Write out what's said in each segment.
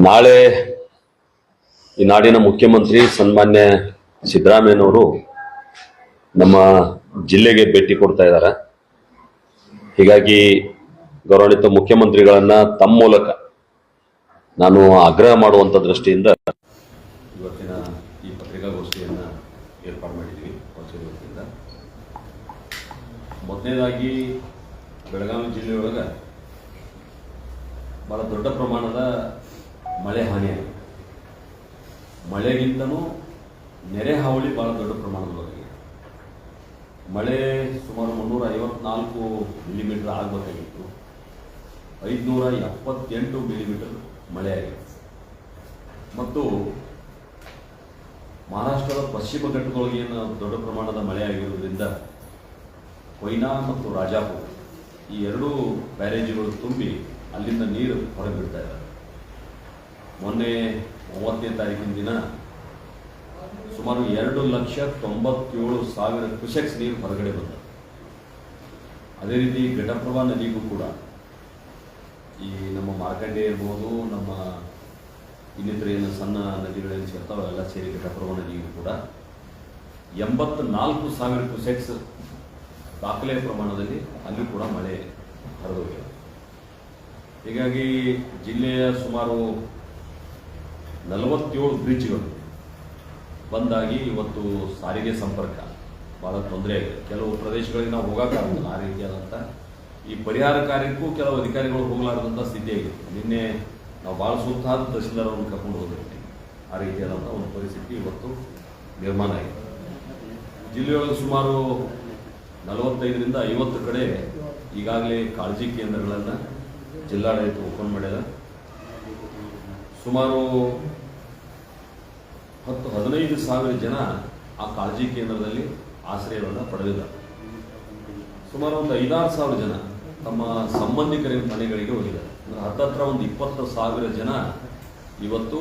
ನಾಳೆ ಈ ನಾಡಿನ ಮುಖ್ಯಮಂತ್ರಿ ಸನ್ಮಾನ್ಯ ಸಿದ್ದರಾಮಯ್ಯನವರು ನಮ್ಮ ಜಿಲ್ಲೆಗೆ ಭೇಟಿ ಕೊಡ್ತಾ ಇದ್ದಾರೆ. ಹೀಗಾಗಿ ಗೌರವಾನ್ವಿತ ಮುಖ್ಯಮಂತ್ರಿಗಳನ್ನ ತಮ್ಮ ಮೂಲಕ ನಾನು ಆಗ್ರಹ ಮಾಡುವಂತ ದೃಷ್ಟಿಯಿಂದ ಇವತ್ತಿನ ಈ ಪತ್ರಿಕಾಗೋಷ್ಠಿಯನ್ನ ಏರ್ಪಾಡು ವತಿಯಿಂದ ಮೊದಲನೇದಾಗಿ ಬೆಳಗಾವಿ ಜಿಲ್ಲೆಯೊಳಗೆ ಬಹಳ ದೊಡ್ಡ ಪ್ರಮಾಣದ ಮಳೆ ಹಾನಿಯಾಗಿದೆ ಮಳೆಗಿಂತನೂ ನೆರೆ ಹಾವಳಿ ಬಹಳ ದೊಡ್ಡ ಪ್ರಮಾಣದಲ್ಲಿ ಮಳೆ ಸುಮಾರು ಮುನ್ನೂರ ಐವತ್ನಾಲ್ಕು ಮಿಲಿಮೀಟರ್ ಆಗಬೇಕಾಗಿತ್ತು. ಐದುನೂರ ಎಪ್ಪತ್ತೆಂಟು ಮಿಲಿಮೀಟರ್ ಮಳೆ ಆಗಿದೆ. ಮತ್ತು ಮಹಾರಾಷ್ಟ್ರದ ಪಶ್ಚಿಮ ಘಟ್ಟದೊಳಗೆ ಏನು ದೊಡ್ಡ ಪ್ರಮಾಣದ ಮಳೆ ಆಗಿರುವುದರಿಂದ ಕೊಯ್ನಾ ಮತ್ತು ರಾಜಾಪುರ ಈ ಎರಡೂ ಬ್ಯಾರೇಜುಗಳು ತುಂಬಿ ಅಲ್ಲಿಂದ ನೀರು ಹೊರಗೆ ಬಿಡ್ತಾ ಇದ್ದಾರೆ ಮೊನ್ನೆ ಮೂವತ್ತನೇ ತಾರೀಕಿನ ದಿನ ಸುಮಾರು ಎರಡು ಲಕ್ಷ ತೊಂಬತ್ತೇಳು ಸಾವಿರ ಕ್ಯೂಸೆಕ್ಸ್ ನೀರು ಹೊರಗಡೆ ಬಂದ ಅದೇ ರೀತಿ ಘಟಪ್ರಭಾ ನದಿಗೂ ಕೂಡ. ಈ ನಮ್ಮ ಮಾರ್ಕಂಡೆ ಇರ್ಬೋದು, ನಮ್ಮ ಇನ್ನಿತರ ಏನು ಸಣ್ಣ ನದಿಗಳೇನು ಸೇರ್ತಾವೆ ಅವೆಲ್ಲ ಸೇರಿ ಘಟಪ್ರಭಾ ನದಿಗೂ ಕೂಡ ಎಂಬತ್ನಾಲ್ಕು ಸಾವಿರ ಕ್ಯೂಸೆಕ್ಸ್ ದಾಖಲೆ ಪ್ರಮಾಣದಲ್ಲಿ ಅಲ್ಲಿ ಕೂಡ ಮಳೆ ಹರಿದೋಗಿದೆ ಹೀಗಾಗಿ ಜಿಲ್ಲೆಯ ಸುಮಾರು ನಲವತ್ತೇಳು ಬ್ರಿಡ್ಜ್ಗಳು ಬಂದಾಗಿ ಇವತ್ತು ಸಾರಿಗೆ ಸಂಪರ್ಕ. ಬಹಳ ತೊಂದರೆ ಆಗಿದೆ. ಕೆಲವು ಪ್ರದೇಶಗಳಿಗೆ ನಾವು ಹೋಗೋಕ್ಕಾಗಲ್ಲ ಆ ರೀತಿಯಾದಂಥ ಈ ಪರಿಹಾರ ಕಾರ್ಯಕ್ಕೂ ಕೆಲವು ಅಧಿಕಾರಿಗಳು ಹೋಗಲಾರದಂಥ ಸ್ಥಿತಿ ಆಗಿದೆ. ನಿನ್ನೆ ನಾವು ಭಾಳ ಸುತ್ತಾದ ತಹಸೀಲ್ದಾರ್ ಅವ್ರನ್ನ ಕರ್ಕೊಂಡು ಹೋಗಿರ್ತೀವಿ ಆ ರೀತಿಯಾದಂಥ ಒಂದು ಪರಿಸ್ಥಿತಿ ಇವತ್ತು ನಿರ್ಮಾಣ ಆಗಿದೆ. ಜಿಲ್ಲೆಯೊಳಗೆ ಸುಮಾರು ನಲವತ್ತೈದರಿಂದ ಐವತ್ತು ಕಡೆ ಈಗಾಗಲೇ ಕಾಳಜಿ ಕೇಂದ್ರಗಳನ್ನು ಜಿಲ್ಲಾಡಳಿತ ಓಪನ್ ಮಾಡಿದೆ. ಸುಮಾರು ಹತ್ತು, ಹದಿನೈದು ಸಾವಿರ ಜನ ಆ ಕಾಳಜಿ ಕೇಂದ್ರದಲ್ಲಿ ಆಶ್ರಯವನ್ನು ಪಡೆದಿದ್ದಾರೆ. ಸುಮಾರು ಒಂದು ಐದಾರು ಸಾವಿರ ಜನ ತಮ್ಮ ಸಂಬಂಧಿಕರ ಮನೆಗಳಿಗೆ ಹೋಗಿದ್ದಾರೆ. ಅಂದರೆ ಹತ್ತತ್ರ ಒಂದು ಇಪ್ಪತ್ತು ಸಾವಿರ ಜನ ಇವತ್ತು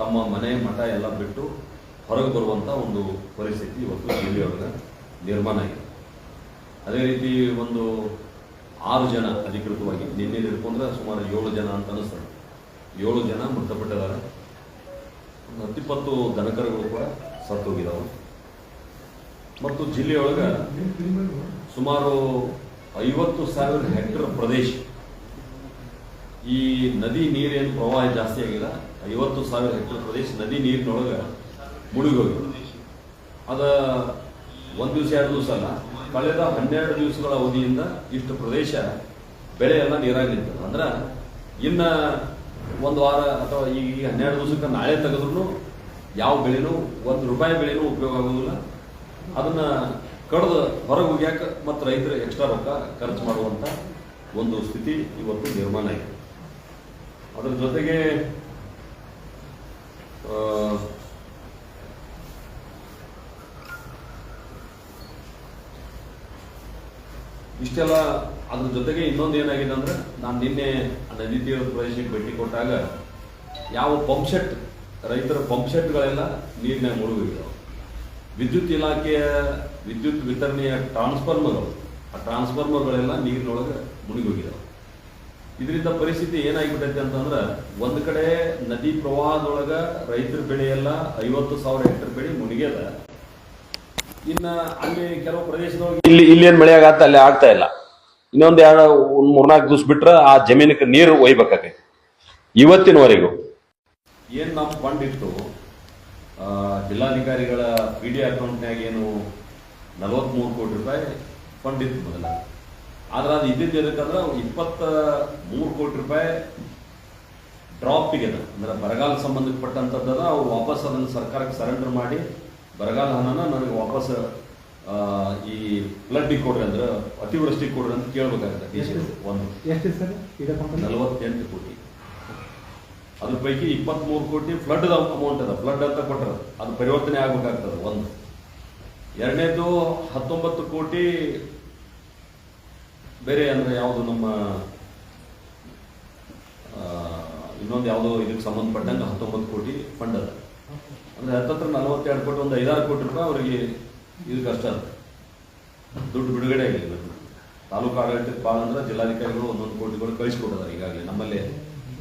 ತಮ್ಮ ಮನೆ, ಮಠ ಎಲ್ಲ ಬಿಟ್ಟು ಹೊರಗೆ ಬರುವಂಥ ಒಂದು ಪರಿಸ್ಥಿತಿ ಇವತ್ತು ಜಿಲ್ಲೆಯೊಳಗೆ ನಿರ್ಮಾಣ ಆಗಿದೆ. ಅದೇ ರೀತಿ ಒಂದು ಆರು ಜನ ಅಧಿಕೃತವಾಗಿ ನಿನ್ನೆ ಹಿಡ್ಕೊಂಡ್ರೆ ಸುಮಾರು ಏಳು ಜನ ಅಂತ ಅನಿಸ್ತದೆ. ಏಳು ಜನ ಮೃತಪಟ್ಟಿದ್ದಾರೆ. ಒಂದು ಹತ್ತಿಪ್ಪತ್ತು ದನಕರುಗಳು ಕೂಡ ಸತ್ತೋಗಿದ್ದಾವೆ. ಮತ್ತು ಜಿಲ್ಲೆಯೊಳಗೆ ಸುಮಾರು ಐವತ್ತು ಸಾವಿರ ಹೆಕ್ಟರ್ ಪ್ರದೇಶ. ಈ ನದಿ ನೀರೇನು ಪ್ರವಾಹ ಜಾಸ್ತಿ ಆಗಿಲ್ಲ ಐವತ್ತು ಸಾವಿರ ಹೆಕ್ಟರ್ ಪ್ರದೇಶ ನದಿ ನೀರಿನೊಳಗೆ ಮುಳುಗೋಗಿದೆ ಅದು ಒಂದು ದಿವಸ, ಎರಡು ದಿವಸ ಅಲ್ಲ ಕಳೆದ ಹನ್ನೆರಡು ದಿವಸಗಳ ಅವಧಿಯಿಂದ ಇಷ್ಟು ಪ್ರದೇಶ ಬೆಳೆಯೆಲ್ಲ ನೀರಾಗಿ ಅಂದ್ರೆ ಇನ್ನ ಒಂದು ವಾರ ಅಥವಾ ಈ ಹನ್ನೆರಡು ದಿವಸಕ್ಕೆ ನಾಳೆ ತೆಗೆದ್ರು ಯಾವ ಬೆಳೆನೂ, ಒಂದು ರೂಪಾಯಿ ಬೆಳೆನೂ ಉಪಯೋಗ ಆಗೋದಿಲ್ಲ. ಅದನ್ನ ಕಡ್ದು ಹೊರಗೆ ಹೋಗ್ಯಾಕ ಮತ್ತು ರೈತರು ಎಕ್ಸ್ಟ್ರಾ ರೊಕ್ಕ ಖರ್ಚು ಮಾಡುವಂತ ಒಂದು ಸ್ಥಿತಿ ಇವತ್ತು ನಿರ್ಮಾಣ ಆಗಿದೆ. ಅದರ ಜೊತೆಗೆ ಇಷ್ಟೆಲ್ಲ ಅದ್ರ ಜೊತೆಗೆ ಇನ್ನೊಂದು ಏನಾಗಿದೆ ಅಂದ್ರೆ ನಾನು ನಿನ್ನೆ ನದಿ ಪ್ರದೇಶಕ್ಕೆ ಭೇಟಿ ಕೊಟ್ಟಾಗ ಯಾವ ಪಂಪ್ ಸೆಟ್ ರೈತರ ಪಂಪ್ ಸೆಟ್ಗಳೆಲ್ಲ ನೀರಿನಾಗ ಮುಳುಗಿದ್ದಾವೆ ವಿದ್ಯುತ್ ಇಲಾಖೆಯ ವಿದ್ಯುತ್ ವಿತರಣೆಯ ಟ್ರಾನ್ಸ್ಫಾರ್ಮರ್ಗಳು ಆ ಟ್ರಾನ್ಸ್ಫಾರ್ಮರ್ಗಳೆಲ್ಲ ನೀರಿನೊಳಗೆ ಮುಳುಗೋಗಿದ್ದಾವೆ ಇದರಿಂದ ಪರಿಸ್ಥಿತಿ ಏನಾಗಿಬಿಟ್ಟೈತೆ ಅಂತಂದ್ರೆ ಒಂದು ಕಡೆ ನದಿ ಪ್ರವಾಹದೊಳಗೆ ರೈತರ ಬೆಳೆ ಎಲ್ಲ ಐವತ್ತು ಸಾವಿರ ಹೆಕ್ಟರ್ ಬೆಳೆ ಮುನಿಗ್ಯದ ಇನ್ನ ಅಲ್ಲಿ ಕೆಲವು ಪ್ರದೇಶದೊಳಗೆ ಇಲ್ಲಿ ಇಲ್ಲೇನ್ ಮಳೆ ಆಗತ್ತ ಅಲ್ಲಿ ಆಗ್ತಾ ಇಲ್ಲ. ಇನ್ನೊಂದ್ ಎರಡು ಒಂದ್ ಮೂರ್ನಾಲ್ಕು ದಿವಸ ಬಿಟ್ರೆ ಆ ಜಮೀನಕ್ಕೆ ನೀರು ಒಯ್ಬೇಕೈತಿ ಇವತ್ತಿನವರೆಗೂ. ಏನ್ ನಮ್ಮ ಫಂಡ್ ಇತ್ತು ಆ, ಜಿಲ್ಲಾಧಿಕಾರಿಗಳ ಪಿ ಡಿ ಅಕೌಂಟ್ನಾಗ ಏನು ನಲವತ್ಮೂರು ಕೋಟಿ ರೂಪಾಯಿ ಫಂಡ್ ಇತ್ತು ಮೊದಲ. ಆದ್ರೆ ಅದು ಇದ್ದಿದ್ದು ಎದಕ್ಕಂದ್ರೆ ಇಪ್ಪತ್ತ ಮೂರು ಕೋಟಿ ರೂಪಾಯಿ ಡ್ರಾಪಿಗೆ ಅದ. ಅಂದ್ರೆ ಬರಗಾಲ ಸಂಬಂಧಪಟ್ಟಂತದ್ದ ಅವ್ರು ವಾಪಸ್ ಅದನ್ನು ಸರ್ಕಾರಕ್ಕೆ ಸರೆಂಡರ್ ಮಾಡಿ ಬರಗಾಲ ಹಣನ ನನಗೆ ವಾಪಸ್ ಈ ಫ್ಲಡ್ಡಿಗೆ ಕೊಡ್ರಿ ಅಂದ್ರೆ ಅತಿವೃಷ್ಟಿಗೆ ಕೊಡ್ರಿ ಅಂತ ಕೇಳಬೇಕಾಗುತ್ತೆ ಒಂದು. ನಲವತ್ತೆಂಟು ಕೋಟಿ. ಅದ್ರ ಪೈಕಿ ಇಪ್ಪತ್ಮೂರು ಕೋಟಿ ಫ್ಲಡ್ ಅಮೌಂಟ್ ಅದ. ಫ್ಲಡ್ ಅಂತ ಕೊಟ್ಟರೆ ಅದು ಪರಿವರ್ತನೆ ಆಗ್ಬೇಕಾಗ್ತದ ಒಂದು. ಎರಡನೇದು ಹತ್ತೊಂಬತ್ತು ಕೋಟಿ ಬೇರೆ ಅಂದ್ರೆ ಯಾವುದು ನಮ್ಮ ಇನ್ನೊಂದು ಯಾವುದೋ ಇದಕ್ಕೆ ಸಂಬಂಧಪಟ್ಟಂಗೆ ಹತ್ತೊಂಬತ್ತು ಕೋಟಿ ಫಂಡ್ ಅದ. ಅಂದ್ರೆ ಹತ್ತತ್ರ ನಲವತ್ತೆರಡು ಕೋಟಿ, ಒಂದು ಐದಾರು ಕೋಟಿ ರೂಪಾಯಿ ಅವರಿಗೆ ಇದು ಕಷ್ಟ ಆಗುತ್ತೆ. ದುಡ್ಡು ಬಿಡುಗಡೆ ಆಗಿಲ್ಲ ತಾಲೂಕು ಆಡಳಿತಕ್ಕೆ ಭಾಳ ಅಂದ್ರೆ ಜಿಲ್ಲಾಧಿಕಾರಿಗಳು ಒಂದೊಂದು ಕೋಟಿಗಳು ಕಳಿಸ್ಕೊಟ್ಟಿದ್ದಾರೆ ಈಗಾಗಲೇ. ನಮ್ಮಲ್ಲಿ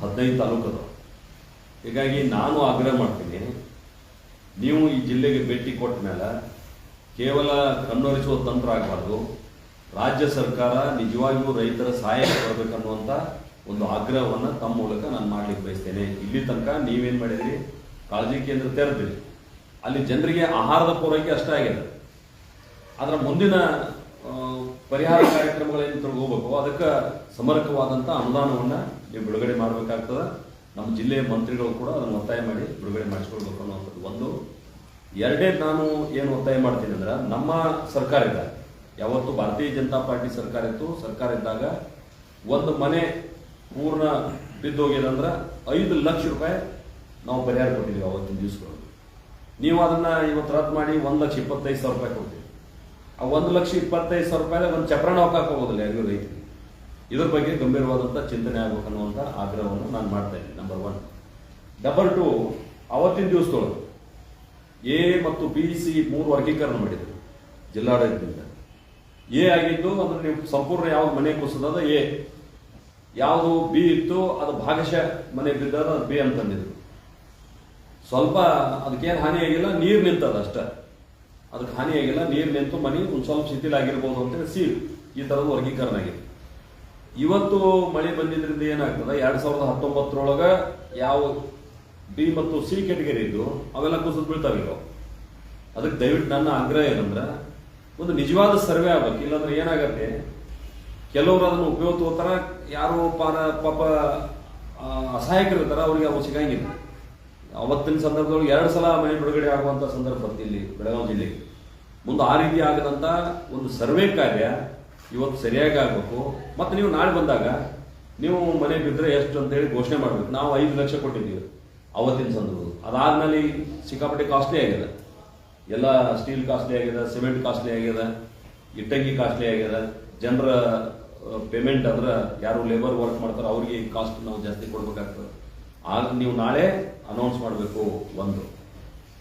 ಹದಿನೈದು ಅದಾವ. ಹೀಗಾಗಿ ನಾನು ಆಗ್ರಹ ಮಾಡ್ತೀನಿ, ನೀವು ಈ ಜಿಲ್ಲೆಗೆ ಭೇಟಿ ಕೊಟ್ಟ ಮೇಲೆ ಕೇವಲ ಕಣ್ಣೊರೆಸುವ ತಂತ್ರ ಆಗಬಾರ್ದು. ರಾಜ್ಯ ಸರ್ಕಾರ ನಿಜವಾಗಿಯೂ ರೈತರ ಸಹಾಯ ಕೊಡಬೇಕನ್ನುವಂಥ ಒಂದು ಆಗ್ರಹವನ್ನು ತಮ್ಮ ಮೂಲಕ ನಾನು ಮಾಡ್ಲಿಕ್ಕೆ ಬಯಸ್ತೇನೆ. ಇಲ್ಲಿ ತನಕ ನೀವೇನು ಮಾಡಿದ್ರಿ? ಕಾಳಜಿ ಕೇಂದ್ರ ತೆರೆದ್ರಿ ಅಲ್ಲಿ ಜನರಿಗೆ ಆಹಾರದ ಪೂರೈಕೆ ಅಷ್ಟೇ ಆಗಿದೆ. ಅದರ ಮುಂದಿನ ಪರಿಹಾರ ಕಾರ್ಯಕ್ರಮಗಳೇನು ಹೋಗ್ಬೇಕು ಅದಕ್ಕೆ ಸಮರ್ಥವಾದಂಥ ಅನುದಾನವನ್ನು ನೀವು ಬಿಡುಗಡೆ ಮಾಡಬೇಕಾಗ್ತದೆ. ನಮ್ಮ ಜಿಲ್ಲೆಯ ಮಂತ್ರಿಗಳು ಕೂಡ ಅದನ್ನು ಒತ್ತಾಯ ಮಾಡಿ ಬಿಡುಗಡೆ ಮಾಡಿಸ್ಕೊಳ್ಬೇಕು ಅನ್ನುವಂಥದ್ದು ಒಂದು. ಎರಡೇ ನಾನು ಏನು ಒತ್ತಾಯ ಮಾಡ್ತೀನಿ ಅಂದ್ರೆ, ನಮ್ಮ ಸರ್ಕಾರ ಇದ್ದಾಗ ಯಾವತ್ತು ಭಾರತೀಯ ಜನತಾ ಪಾರ್ಟಿ ಸರ್ಕಾರ ಇತ್ತು. ಸರ್ಕಾರ ಇದ್ದಾಗ ಒಂದು ಮನೆ ಪೂರ್ಣ ಬಿದ್ದೋಗ್ಯದಂದ್ರೆ ಐದು ಲಕ್ಷ ರೂಪಾಯಿ ನಾವು ಪರಿಹಾರ ಕೊಟ್ಟಿದ್ದೀವಿ ಅವತ್ತಿನ ದಿವಸಗಳು ನೀವು ಅದನ್ನ ಇವತ್ತು ರದ್ದು ಮಾಡಿ ಒಂದು ಲಕ್ಷ ಇಪ್ಪತ್ತೈದು ಸಾವಿರ ರೂಪಾಯಿ ಕೊಡ್ತೀವಿ ಆ ಒಂದು ಲಕ್ಷ ಇಪ್ಪತ್ತೈದು ಸಾವಿರ ರೂಪಾಯಿ ಒಂದು ಚಪ್ರಾಣ ಹೋಗಕ್ಕೆ ಹೋಗೋದಿಲ್ಲ ಯಾರಿಗೂ ರೈತರಿಗೆ ಇದ್ರ ಬಗ್ಗೆ ಗಂಭೀರವಾದಂಥ ಚಿಂತನೆ ಆಗ್ಬೇಕು ಅನ್ನುವಂಥ ಆಗ್ರಹವನ್ನು ನಾನು ಮಾಡ್ತಾ ಇದ್ದೀನಿ. ನಂಬರ್ ಒನ್ ಡಬಲ್ ಟು ಅವತ್ತಿನ ದಿವಸದೊಳಗೆ ಎ ಮತ್ತು ಬಿ ಸಿ ಮೂರು ವರ್ಗೀಕರಣ ಮಾಡಿದ್ರು ಜಿಲ್ಲಾಡಳಿತದಿಂದ. ಎ ಆಗಿದ್ದು ಅಂದ್ರೆ ನೀವು ಸಂಪೂರ್ಣ ಯಾವ್ದು ಮನೆ ಕುಸಿದದ ಎ ಯಾವುದು ಬಿ ಇತ್ತು ಅದು ಭಾಗಶಃ ಮನೆ ಬಿದ್ದದ ಅದು ಬಿ ಅಂತಂದಿದ್ರು ಸ್ವಲ್ಪ ಅದಕ್ಕೇನು ಹಾನಿ ಆಗಿಲ್ಲ ನೀರು ನಿಂತದ ಅಷ್ಟೇ. ಅದಕ್ಕೆ ಹಾನಿ ಆಗಿಲ್ಲ ನೀರು ನಿಂತು ಮನೆ ಒಂದು ಸ್ವಲ್ಪ ಶಿಥಿಲ ಆಗಿರ್ಬೋದು ಅಂತೇಳಿ ಸೀಲ್ ಈ ಥರದ ವರ್ಗೀಕರಣ ಆಗಿದೆ. ಇವತ್ತು ಮಳೆ ಬಂದಿದ್ದರಿಂದ ಏನಾಗ್ತದೆ ಎರಡು ಸಾವಿರದ ಹತ್ತೊಂಬತ್ತರೊಳಗೆ ಯಾವ ಬಿ ಮತ್ತು ಸಿ ಕೆಟಗರಿ ಇದ್ದು ಅವೆಲ್ಲ ಕುಸಿದು ಬೀಳ್ತಾವೆ ಈಗ ಅದಕ್ಕೆ ದಯವಿಟ್ಟು ನನ್ನ ಆಗ್ರಹ ಏನಂದ್ರೆ ಒಂದು ನಿಜವಾದ ಸರ್ವೆ ಆಗ್ಬೇಕು ಇಲ್ಲಾಂದ್ರೆ ಏನಾಗತ್ತೆ ಕೆಲವರು ಅದನ್ನು ಉಪಯೋಗ ತಗೋತಾರ ಯಾರು ಪಾಪ ಆ, ಅಸಹಾಯಕರು ಇರ್ತಾರ ಅವ್ರಿಗೆ ಅವು ಸಿಗಂಗಿಲ್ಲ. ಅವತ್ತಿನ ಸಂದರ್ಭದೊಳಗೆ ಎರಡು ಸಲ ಮನೆ ಬಿಡುಗಡೆ ಆಗುವಂತ ಸಂದರ್ಭ ಇಲ್ಲಿ ಬೆಳಗಾವಿ ಜಿಲ್ಲೆಗೆ. ಮುಂದೆ ಆ ರೀತಿ ಆಗದಂತ ಒಂದು ಸರ್ವೆ ಕಾರ್ಯ ಇವತ್ತು ಸರಿಯಾಗಿ ಆಗಬೇಕು. ಮತ್ತೆ ನೀವು ನಾಳೆ ಬಂದಾಗ ನೀವು ಮನೆ ಬಿದ್ದರೆ ಎಷ್ಟು ಅಂತೇಳಿ ಘೋಷಣೆ ಮಾಡಬೇಕು. ನಾವು ಐದು ಲಕ್ಷ ಕೊಟ್ಟಿದ್ದೀವಿ ಅವತ್ತಿನ ಸಂದರ್ಭದಲ್ಲಿ. ಅದಾದ್ಮೇಲೆ ಸಿಕ್ಕಾಪಟ್ಟೆ ಕಾಸ್ಟ್ಲಿ ಆಗಿದೆ. ಎಲ್ಲ ಸ್ಟೀಲ್ ಕಾಸ್ಟ್ಲಿ ಆಗಿದೆ ಸಿಮೆಂಟ್ ಕಾಸ್ಟ್ಲಿ ಆಗಿದೆ, ಇಟ್ಟಂಗಿ ಕಾಸ್ಟ್ಲಿ ಆಗಿದೆ. ಜನರ ಪೇಮೆಂಟ್ ಅಂದ್ರೆ ಯಾರು ಲೇಬರ್ ವರ್ಕ್ ಮಾಡ್ತಾರೋ ಅವ್ರಿಗೆ ಕಾಸ್ಟ್ ನಾವು ಜಾಸ್ತಿ ಕೊಡ್ಬೇಕಾಗ್ತದೆ. ಆಗ ನೀವು ನಾಳೆ ಅನೌನ್ಸ್ ಮಾಡಬೇಕು ಒಂದು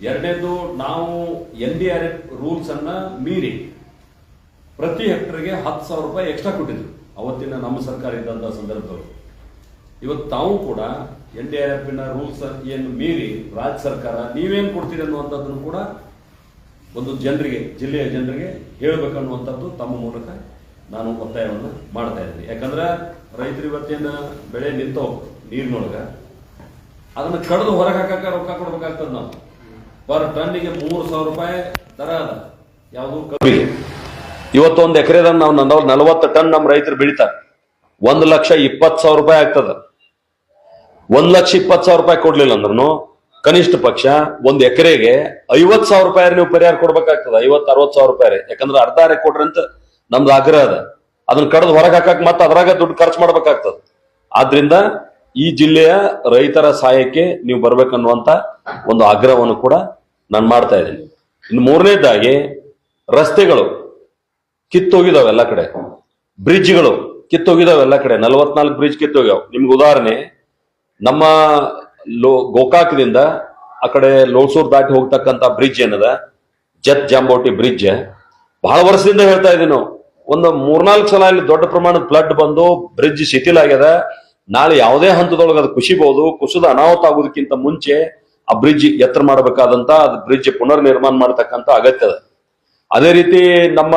ಎರಡನೇದು ನಾವು N D R F rules ಅನ್ನ ಮೀರಿ ಪ್ರತಿ ಹೆಕ್ಟರ್ಗೆ ಹತ್ತು ಸಾವಿರ ರೂಪಾಯಿ ಎಕ್ಸ್ಟ್ರಾ ಕೊಟ್ಟಿದ್ರು ಅವತ್ತಿನ ನಮ್ಮ ಸರ್ಕಾರ ಇದ್ದಂಥ ಸಂದರ್ಭದಲ್ಲಿ ಇವತ್ತು ತಾವು ಕೂಡ N D R F rules ಏನು ಮೀರಿ ರಾಜ್ಯ ಸರ್ಕಾರ ನೀವೇನು ಕೊಡ್ತೀರಿ ಅನ್ನುವಂಥದ್ದನ್ನು ಕೂಡ ಒಂದು ಜನರಿಗೆ, ಜಿಲ್ಲೆಯ ಜನರಿಗೆ ಹೇಳಬೇಕನ್ನುವಂಥದ್ದು ತಮ್ಮ ಮೂಲಕ ನಾನು ಒತ್ತಾಯವನ್ನು ಮಾಡ್ತಾ ಇದ್ದೀನಿ. ಯಾಕಂದ್ರೆ ರೈತರು ಇವತ್ತೇನು ಬೆಳೆ ನಿಂತೋ ನೀರಿನೊಳಗ. ಅದನ್ನ ಕಡಿದು ಹೊರಗೆ ಹಾಕಕ್ಕೆ ರೊಕ್ಕ ಕೊಡ್ಬೇಕಾಗ್ತದೆ ನಾವು. ಪರ್ ಟನ್ನಿಗೆ ಮೂರು ಸಾವಿರ ರೂಪಾಯಿ ದರ ಅದ. ಯಾವುದು ಕಬ್ಬಿಗೆ ಇವತ್ತೊಂದು ಎಕರೆದಾಗ ನಾವು ನಾವು ನಲವತ್ತು ಟನ್ ನಮ್ಮ ರೈತರು ಬೆಳಿತಾರೆ. ಒಂದು ಲಕ್ಷ ಇಪ್ಪತ್ತು ಸಾವಿರ ರೂಪಾಯಿ ಆಗ್ತದ. ಒಂದ್ ಲಕ್ಷ ಇಪ್ಪತ್ತು ಸಾವಿರ ರೂಪಾಯಿ ಕೊಡ್ಲಿಲ್ಲ ಅಂದ್ರೂ ಕನಿಷ್ಠ ಪಕ್ಷ ಒಂದು ಎಕರೆಗೆ ಐವತ್ತು ಸಾವಿರ ರೂಪಾಯಿ ನೀವು ಪರಿಹಾರ ಕೊಡ್ಬೇಕಾಗ್ತದ. ಐವತ್ ಅರವತ್ ಸಾವಿರ ರೂಪಾಯಿ. ಯಾಕಂದ್ರೆ ಅರ್ಧ ಅರೆ ಕೊಡ್ರಿ ಅಂತ ನಮ್ದು ಆಗ್ರಹ ಅದ. ಅದನ್ನ ಕಡ್ದು ಹೊರಗೆ ಹಾಕಕ್ ಮತ್ತೆ ಅದ್ರಾಗ ದುಡ್ಡು ಖರ್ಚು ಮಾಡ್ಬೇಕಾಗ್ತದ. ಆದ್ರಿಂದ ಈ ಜಿಲ್ಲೆಯ ರೈತರ ಸಹಾಯಕ್ಕೆ ನೀವು ಬರ್ಬೇಕನ್ನುವಂತ ಒಂದು ಆಗ್ರಹವನ್ನು ಕೂಡ ನಾನು ಮಾಡ್ತಾ ಇದ್ದೀನಿ. ಇನ್ನು ಮೂರನೇದಾಗಿ ರಸ್ತೆಗಳು ಕಿತ್ತೋಗಿದಾವೆ ಎಲ್ಲ ಕಡೆ. ಬ್ರಿಡ್ಜ್ಗಳು ಕಿತ್ತೋಗಿದಾವೆ ಎಲ್ಲ ಕಡೆ. ನಲವತ್ನಾಲ್ಕು ಬ್ರಿಡ್ಜ್ ಕಿತ್ತೋಗ್ಯಾವ ನಿಮ್ಗೆ ಉದಾಹರಣೆ, ನಮ್ಮ ಲೋ ಗೋಕಾಕದಿಂದ ಆ ಕಡೆ ಲೋಸೂರ್ ದಾಟಿ ಹೋಗ್ತಕ್ಕಂತ ಬ್ರಿಡ್ಜ್ ಏನದ? ಜತ್ ಜಾಂಬೋಟಿ ಬ್ರಿಡ್ಜ್. ಬಹಳ ವರ್ಷದಿಂದ ಹೇಳ್ತಾ ಇದ್ದೀವಿ ಒಂದು ಮೂರ್ನಾಲ್ಕು ಸಲ ಇಲ್ಲಿ ದೊಡ್ಡ ಪ್ರಮಾಣದ ಫ್ಲಡ್ ಬಂದು ಬ್ರಿಡ್ಜ್ ಶಿಥಿಲ ಆಗ್ಯದ ನಾಳೆ ಯಾವುದೇ ಹಂತದೊಳಗೆ ಅದು ಕುಸಿಬಹುದು ಕುಸಿದ ಅನಾಹುತ ಆಗುದಕ್ಕಿಂತ ಮುಂಚೆ ಆ ಬ್ರಿಡ್ಜ್ ಎತ್ತರ ಮಾಡಬೇಕಾದಂತ, ಅದು ಬ್ರಿಡ್ಜ್ ಪುನರ್ ನಿರ್ಮಾಣ ಮಾಡತಕ್ಕಂತ ಅಗತ್ಯ ಅದ. ಅದೇ ರೀತಿ ನಮ್ಮ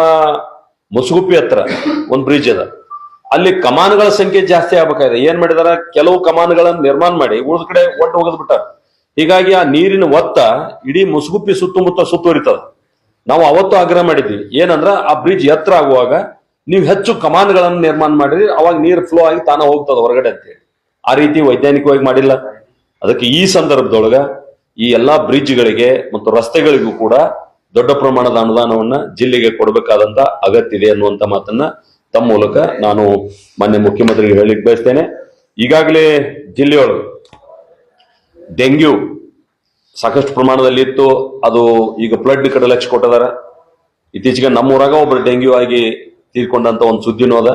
ಮುಸುಗುಪ್ಪಿ ಹತ್ರ ಒಂದು ಬ್ರಿಡ್ಜ್ ಅದ. ಅಲ್ಲಿ ಕಮಾನುಗಳ ಸಂಖ್ಯೆ ಜಾಸ್ತಿ ಆಗ್ಬೇಕಾಗಿದೆ. ಏನ್ ಮಾಡಿದಾರ? ಕೆಲವು ಕಮಾನುಗಳನ್ನ ನಿರ್ಮಾಣ ಮಾಡಿ ಉಳಿದ ಕಡೆ ಒಟ್ಟು ಹೋಗದ್ ಬಿಟ್ಟಾರ. ಹೀಗಾಗಿ ಆ ನೀರಿನ ಒತ್ತ ಇಡೀ ಮುಸುಗುಪ್ಪಿ ಸುತ್ತಮುತ್ತ ಸುತ್ತುವರಿತದ. ನಾವು ಅವತ್ತು ಆಗ್ರಹ ಮಾಡಿದ್ವಿ. ಏನಂದ್ರ ಆ ಬ್ರಿಡ್ಜ್ ಎತ್ತರ ಆಗುವಾಗ ನೀವು ಹೆಚ್ಚು ಕಮಾನ್ಗಳನ್ನು ನಿರ್ಮಾಣ ಮಾಡಿರಿ, ಅವಾಗ ನೀರು ಫ್ಲೋ ಆಗಿ ತಾನ ಹೋಗ್ತದೆ ಹೊರಗಡೆ ಅಂತೇಳಿ ಆ ರೀತಿ ವೈಜ್ಞಾನಿಕವಾಗಿ ಮಾಡಿಲ್ಲ. ಅದಕ್ಕೆ ಈ ಸಂದರ್ಭದೊಳಗ ಈ ಎಲ್ಲಾ ಬ್ರಿಡ್ಜ್ಗಳಿಗೆ ಮತ್ತು ರಸ್ತೆಗಳಿಗೂ ಕೂಡ ದೊಡ್ಡ ಪ್ರಮಾಣದ ಅನುದಾನವನ್ನ ಜಿಲ್ಲೆಗೆ ಕೊಡಬೇಕಾದಂತ ಅಗತ್ಯ ಇದೆ ಅನ್ನುವಂತ ಮಾತನ್ನ ತಮ್ಮ ಮೂಲಕ ನಾನು ಮಾನ್ಯ ಮುಖ್ಯಮಂತ್ರಿಗೆ ಹೇಳಿಕ್ ಬಯಸ್ತೇನೆ. ಈಗಾಗಲೇ ಜಿಲ್ಲೆಯೊಳಗೆ ಡೆಂಗ್ಯೂ ಸಾಕಷ್ಟು ಪ್ರಮಾಣದಲ್ಲಿ ಇತ್ತು. ಅದು ಈಗ ಫ್ಲಡ್ ಕಡೆ ಲಕ್ಷ ಕೊಟ್ಟದಾರ ಇತ್ತೀಚೆಗೆ ನಮ್ಮೂರಾಗ ಒಬ್ರು ಡೆಂಗ್ಯೂ ಆಗಿ ತೀರ್ಕೊಂಡಂತ ಒಂದು ಸುದ್ದಿನೂ ಅದ.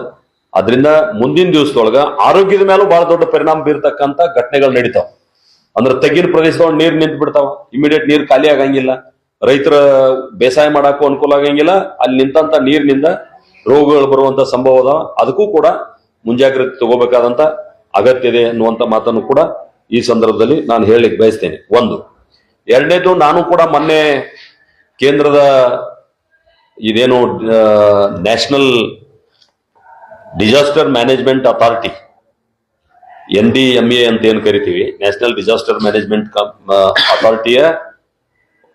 ಅದರಿಂದ ಮುಂದಿನ ದಿವಸದೊಳಗ ಆರೋಗ್ಯದ ಮೇಲೂ ಬಹಳ ದೊಡ್ಡ ಪರಿಣಾಮ ಬೀರ್ತಕ್ಕಂಥ ಘಟನೆಗಳು ನಡೀತಾವ. ಅಂದ್ರೆ ತಗ್ಗಿನ ಪ್ರದೇಶದೊಳಗೆ ನೀರು ನಿಂತು ಬಿಡ್ತಾವ. ಇಮಿಡಿಯೇಟ್ ನೀರು ಖಾಲಿ ಆಗಂಗಿಲ್ಲ. ರೈತರ ಬೇಸಾಯ ಮಾಡಕ್ಕೂ ಅನುಕೂಲ ಆಗಂಗಿಲ್ಲ. ಅಲ್ಲಿ ನಿಂತಂತ ನೀರಿನಿಂದ ರೋಗಗಳು ಬರುವಂತ ಸಂಭವ ಅದ ಅದಕ್ಕೂ ಕೂಡ ಮುಂಜಾಗ್ರತೆ ತಗೋಬೇಕಾದಂತ ಅಗತ್ಯ ಇದೆ ಅನ್ನುವಂತ ಮಾತನ್ನು ಕೂಡ ಈ ಸಂದರ್ಭದಲ್ಲಿ ನಾನು ಹೇಳಲಿಕ್ಕೆ ಬಯಸ್ತೇನೆ. ಒಂದು. ಎರಡನೇದು ನಾನು ಕೂಡ ಮೊನ್ನೆ ಕೇಂದ್ರದ ಇದೇನು national disaster management authority N D M A ಅಂತ ಏನು ಕರಿತೀವಿ ನ್ಯಾಷನಲ್ ಡಿಸಾಸ್ಟರ್ ಮ್ಯಾನೇಜ್ಮೆಂಟ್ ಅಥಾರಿಟಿಯ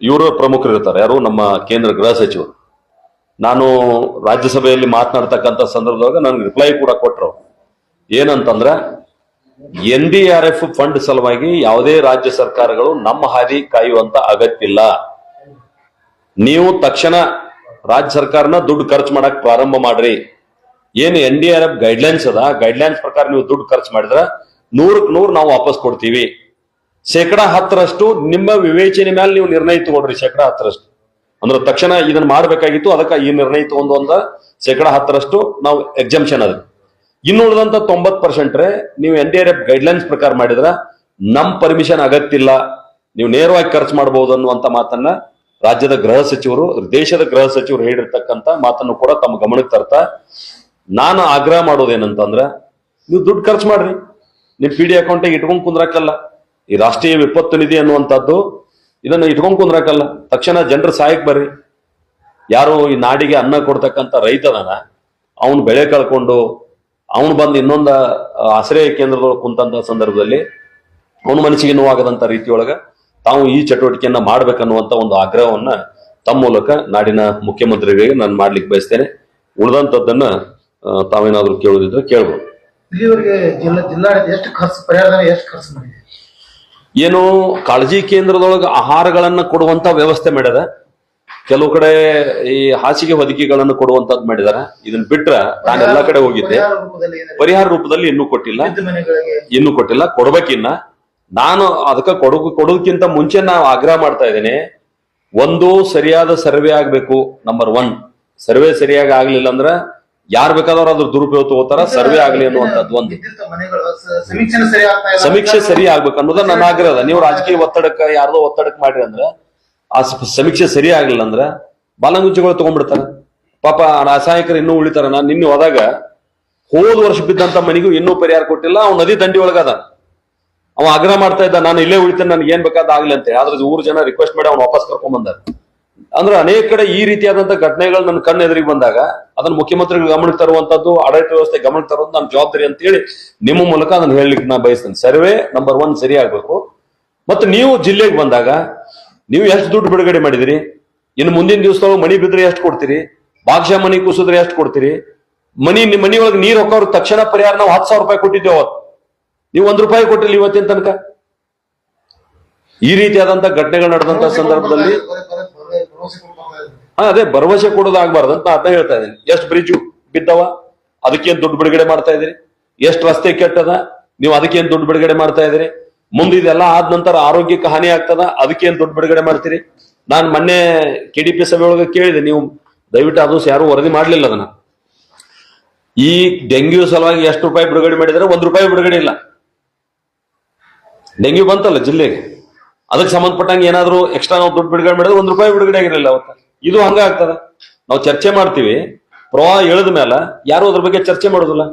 ಇವರು ಪ್ರಮುಖರು ಇರ್ತಾರೆ ಯಾರು ನಮ್ಮ ಕೇಂದ್ರ ಗೃಹ ಸಚಿವರು. ನಾನು ರಾಜ್ಯಸಭೆಯಲ್ಲಿ ಮಾತನಾಡ್ತಕ್ಕಂಥ ಸಂದರ್ಭದಾಗ ನನಗೆ ರಿಪ್ಲೈ ಕೂಡ ಕೊಟ್ಟರು ಏನಂತಂದ್ರೆ, N D R F fund ಸಲುವಾಗಿ ಯಾವುದೇ ರಾಜ್ಯ ಸರ್ಕಾರಗಳು ನಮ್ಮ ಹಾದಿ ಕಾಯುವಂತ ಅಗತ್ಯ ಇಲ್ಲ. ನೀವು ತಕ್ಷಣ ರಾಜ್ಯ ಸರ್ಕಾರನ ದುಡ್ಡು ಖರ್ಚು ಮಾಡಕ್ ಪ್ರಾರಂಭ ಮಾಡ್ರಿ. ಏನು N D R F guidelines ಅದ? ಗೈಡ್ಲೈನ್ಸ್ ಪ್ರಕಾರ ನೀವು ದುಡ್ಡು ಖರ್ಚು ಮಾಡಿದ್ರ ನೂರಕ್ ನೂರು ನಾವು ವಾಪಸ್ ಕೊಡ್ತೀವಿ. ಶೇಕಡ ಹತ್ತರಷ್ಟು ನಿಮ್ಮ ವಿವೇಚನೆ ಮೇಲೆ ನೀವು ನಿರ್ಣಯ ತಗೊಂಡ್ರಿ ಶೇಕಡ ಹತ್ತರಷ್ಟು. ಅಂದ್ರೆ ತಕ್ಷಣ ಇದನ್ನ ಮಾಡ್ಬೇಕಾಗಿತ್ತು, ಅದಕ್ಕೆ ಈ ನಿರ್ಣಯ ತಗೊಂಡು ಒಂದ ಶೇಕಡ ಹತ್ತರಷ್ಟು ನಾವು ಎಕ್ಸಂಪ್ಷನ್ ಅದ ಇನ್ನು ಉಳಿದಂತ ತೊಂಬತ್ ಪರ್ಸೆಂಟ್ ನೀವು N D R F guidelines ಪ್ರಕಾರ ಮಾಡಿದ್ರ ನಮ್ ಪರ್ಮಿಷನ್ ಅಗತ್ಯ ಇಲ್ಲ. ನೀವು ನೇರವಾಗಿ ಖರ್ಚು ಮಾಡಬಹುದು ಅನ್ನುವಂತ ಮಾತನ್ನ ರಾಜ್ಯದ ಗೃಹ ಸಚಿವರು, ದೇಶದ ಗೃಹ ಸಚಿವರು ಹೇಳಿರ್ತಕ್ಕಂತ ಮಾತನ್ನು ಕೂಡ ತಮ್ಮ ಗಮನಕ್ಕೆ ತರ್ತಾ, ನಾನು ಆಗ್ರಹ ಮಾಡೋದೇನಂತಂದ್ರೆ, ನೀವು ದುಡ್ಡು ಖರ್ಚು ಮಾಡ್ರಿ. ನಿಮ್ ಪಿ ಡಿ ಅಕೌಂಟಿಗೆ ಇಟ್ಕೊಂಡು ಕುಂದ್ರಾಕಲ್ಲ. ಈ ರಾಷ್ಟ್ರೀಯ ವಿಪತ್ತು ನಿಧಿ ಅನ್ನುವಂಥದ್ದು ಇದನ್ನ ಇಟ್ಕೊಂಡು ಕುಂದ್ರಾಕಲ್ಲ. ತಕ್ಷಣ ಜನರ ಸಹಾಯಕ್ಕೆ ಬರ್ರಿ. ಯಾರು ಈ ನಾಡಿಗೆ ಅನ್ನ ಕೊಡ್ತಕ್ಕಂಥ ರೈತನ ಅವನು ಬೆಳೆ ಕಳ್ಕೊಂಡು, ಅವನು ಬಂದು ಇನ್ನೊಂದು ಆಶ್ರಯ ಕೇಂದ್ರದೊಳಗೆ ಕುಂತಂತ ಸಂದರ್ಭದಲ್ಲಿ, ಅವನ ಮನಸ್ಸಿಗೆ ನೋವಾಗದಂತ ರೀತಿಯೊಳಗ ತಾವು ಈ ಚಟುವಟಿಕೆಯನ್ನ ಮಾಡ್ಬೇಕನ್ನುವಂತ ಒಂದು ಆಗ್ರಹವನ್ನ ತಮ್ಮ ಮೂಲಕ ನಾಡಿನ ಮುಖ್ಯಮಂತ್ರಿಗಳಿಗೆ ನಾನು ಮಾಡ್ಲಿಕ್ಕೆ ಬಯಸ್ತೇನೆ. ಉಳಿದಂತದ್ದನ್ನ ತಾವೇನಾದ್ರೂ ಕೇಳೋದಿದ್ರೆ ಕೇಳ್ಬೋದು. ಇಲ್ಲಿವರೆಗೆ ಜಿಲ್ಲಾ ಜಿಲ್ಲಾಡಳಿತ ಎಷ್ಟು ಖರ್ಚು ಪರಿಹಾರಧನ ಎಷ್ಟು ಖರ್ಚು ಮಾಡಿದೆ? ಏನು ಕಾಳಜಿ ಕೇಂದ್ರದೊಳಗೆ ಆಹಾರಗಳನ್ನ ಕೊಡುವಂತ ವ್ಯವಸ್ಥೆ ಮಾಡ್ಯದ ಕೆಲವು ಕಡೆ ಈ ಹಾಸಿಗೆ ಹೊದಿಕೆಗಳನ್ನು ಕೊಡುವಂತದ್ದು ಮಾಡಿದಾರ ಇದನ್ನ ಬಿಟ್ರ ನಾನು ಎಲ್ಲಾ ಕಡೆ ಹೋಗಿದ್ದೆ. ಪರಿಹಾರ ರೂಪದಲ್ಲಿ ಪರಿಹಾರ ಇನ್ನೂ ಕೊಟ್ಟಿಲ್ಲ. ಇನ್ನೂ ಕೊಟ್ಟಿಲ್ಲ. ಕೊಡ್ಬೇಕಿನ್ನ. ನಾನು ಅದಕ್ಕೆ ಕೊಡೋ ಕೊಡೋದಕ್ಕಿಂತ ಮುಂಚೆ ನಾವು ಆಗ್ರಹ ಮಾಡ್ತಾ ಇದ್ದೇನೆ ಒಂದು ಸರಿಯಾದ ಸರ್ವೆ ಆಗ್ಬೇಕು ನಂಬರ್ ಒನ್ ಸರ್ವೆ ಸರಿಯಾಗಿ ಆಗ್ಲಿಲ್ಲ ಅಂದ್ರೆ ಯಾರ್ ಬೇಕಾದವ್ರು ಅದ್ರ ದುರುಪಯೋಗ ತಗೋತಾರ ಸರ್ವೆ ಆಗ್ಲಿ ಅನ್ನುವಂಥದ್ದು ಒಂದು. ಸಮೀಕ್ಷೆ ಸರಿ ಆಗ್ಬೇಕು ಅನ್ನೋದ ನನ್ನ ಆಗ್ರಹ ನೀವು ರಾಜಕೀಯ ಒತ್ತಡಕ್ಕೆ ಯಾರ್ದೋ ಒತ್ತಡಕ್ಕೆ ಮಾಡ್ರಿ ಅಂದ್ರೆ ಆ ಸಮೀಕ್ಷೆ ಸರಿ ಆಗ್ಲಿಲ್ಲ ಅಂದ್ರೆ ಬಾಲಂಗುಚ್ಚಿಗಳು ತಗೊಂಡ್ಬಿಡ್ತಾರ. ಪಾಪ ರಾಸಾಯನಿಕರು ಇನ್ನೂ ಉಳಿತಾರ. ನಾನು ನಿನ್ನೆ ಹೋದಾಗ ಹೋದ ವರ್ಷ ಬಿದ್ದಂತ ಮನೆಗೂ ಇನ್ನೂ ಪರಿಹಾರ ಕೊಟ್ಟಿಲ್ಲ. ಅವ್ನು ನದಿ ದಂಡಿ ಒಳಗದ. ಅವ ಆಗ್ರಹ ಮಾಡ್ತಾ ಇದ್ದ, ನಾನು ಇಲ್ಲೇ ಉಳಿತೇನೆ, ನನ್ಗೆ ಏನ್ ಬೇಕಾದ ಆಗ್ಲಿ ಅಂತ ಆದ್ರೆ ಊರು ಜನ ರಿಕ್ವೆಸ್ಟ್ ಮಾಡಿ ಅವ್ನು ವಾಪಸ್ ಕರ್ಕೊಂಡ್ ಬಂದಾರ ಅಂದ್ರೆ ಅನೇಕ ಕಡೆ ಈ ರೀತಿಯಾದಂತ ಘಟನೆಗಳು ನನ್ನ ಕಣ್ಣು ಎದುರಿಗೆ ಬಂದಾಗ, ಅದನ್ನ ಮುಖ್ಯಮಂತ್ರಿಗಳ ಗಮನಕ್ಕೆ ತರುವಂತದ್ದು, ಆಡಳಿತ ವ್ಯವಸ್ಥೆ ಗಮನಕ್ಕೆ ತರುವಂತ ನನ್ನ ಜವಾಬ್ದಾರಿ ಅಂತ ಹೇಳಿ ನಿಮ್ಮ ಮೂಲಕ ಅದನ್ನ ಹೇಳಲಿಕ್ಕೆ ನಾ ಬಯಸ್ತೇನೆ. ಸರ್ವೆ ನಂಬರ್ ಒನ್ ಸರಿ ಆಗ್ಬೇಕು ಮತ್ತು ನೀವು ಜಿಲ್ಲೆಗೆ ಬಂದಾಗ, ನೀವು ಎಷ್ಟು ದುಡ್ಡು ಬಿಡುಗಡೆ ಮಾಡಿದಿರಿ? ಇನ್ನು ಮುಂದಿನ ದಿವಸದೊಳಗೆ ಮನಿ ಬಿದ್ರೆ ಎಷ್ಟು ಕೊಡ್ತೀರಿ? ಭಾಗಶಃ ಮನಿ ಕುಸಿದ್ರೆ ಎಷ್ಟು ಕೊಡ್ತೀರಿ? ಮನಿ ನಿಮ್ಮ ಮನಿಯೊಳಗೆ ನೀರು ಹೋಗೋರು ತಕ್ಷಣ ಪರಿಹಾರ ನಾವು ಹತ್ತು ಸಾವಿರ ರೂಪಾಯಿ ಕೊಟ್ಟಿದ್ದೇವೆ ಅವತ್ತು. ನೀವು ಒಂದ್ ರೂಪಾಯಿ ಕೊಟ್ಟಿಲ್ಲ ಇವತ್ತಿನ ತನಕ? ಈ ರೀತಿಯಾದಂತ ಘಟನೆಗಳು ನಡೆದಂತ ಸಂದರ್ಭದಲ್ಲಿ. ಹಾ ಅದೇ ಭರವಸೆ ಕೊಡೋದಾಗಬಾರ್ದು ಅಂತ ಅದನ್ನ ಹೇಳ್ತಾ ಇದ್ದೀನಿ. ಎಷ್ಟು ಬ್ರಿಡ್ಜ್ ಬಿದ್ದವ? ಅದಕ್ಕೇನ್ ದುಡ್ಡು ಬಿಡುಗಡೆ ಮಾಡ್ತಾ ಇದ್ರಿ ಎಷ್ಟು ರಸ್ತೆ ಕೆಟ್ಟದ? ನೀವು ಅದಕ್ಕೇನ್ ದುಡ್ಡು ಬಿಡುಗಡೆ ಮಾಡ್ತಾ ಇದ್ರಿ ಮುಂದೆ ಇದೆಲ್ಲ ಆದ ನಂತರ ಆರೋಗ್ಯಕ್ಕೆ ಹಾನಿ ಆಗ್ತದ? ಅದಕ್ಕೇನ್ ದುಡ್ಡು ಬಿಡುಗಡೆ ಮಾಡ್ತೀರಿ? ನಾನು ಮೊನ್ನೆ ಕೆ ಡಿ ಪಿ ಸಭೆ ಒಳಗೆ ಕೇಳಿದೆ. ನೀವು ದಯವಿಟ್ಟು ಅದು ಯಾರು ವರದಿ ಮಾಡ್ಲಿಲ್ಲ ಅದನ್ನ. ಈ ಡೆಂಗ್ಯೂ ಸಲುವಾಗಿ ಎಷ್ಟು ರೂಪಾಯಿ ಬಿಡುಗಡೆ ಮಾಡಿದ್ರೆ ಒಂದ್ ರೂಪಾಯಿ ಬಿಡುಗಡೆ ಇಲ್ಲ. ಡೆಂಗ್ಯೂ ಬಂತಲ್ಲ ಜಿಲ್ಲೆಗೆ? ಅದಕ್ಕೆ ಸಂಬಂಧಪಟ್ಟಂಗೆ ಏನಾದ್ರು ಎಕ್ಸ್ಟ್ರಾ ನಾವು ದುಡ್ಡು ಬಿಡುಗಡೆ ಮಾಡಿದ್ರೆ ಒಂದ್ ರೂಪಾಯಿ ಬಿಡುಗಡೆ ಆಗಿರಲಿಲ್ಲ ಅವತ್ತ. ಇದು ಹಂಗ ಆಗ್ತದ. ನಾವು ಚರ್ಚೆ ಮಾಡ್ತೀವಿ. ಪ್ರವಾಹ ಇಳಿದ ಮೇಲೆ ಯಾರು ಅದ್ರ ಬಗ್ಗೆ ಚರ್ಚೆ ಮಾಡೋದಿಲ್ಲ?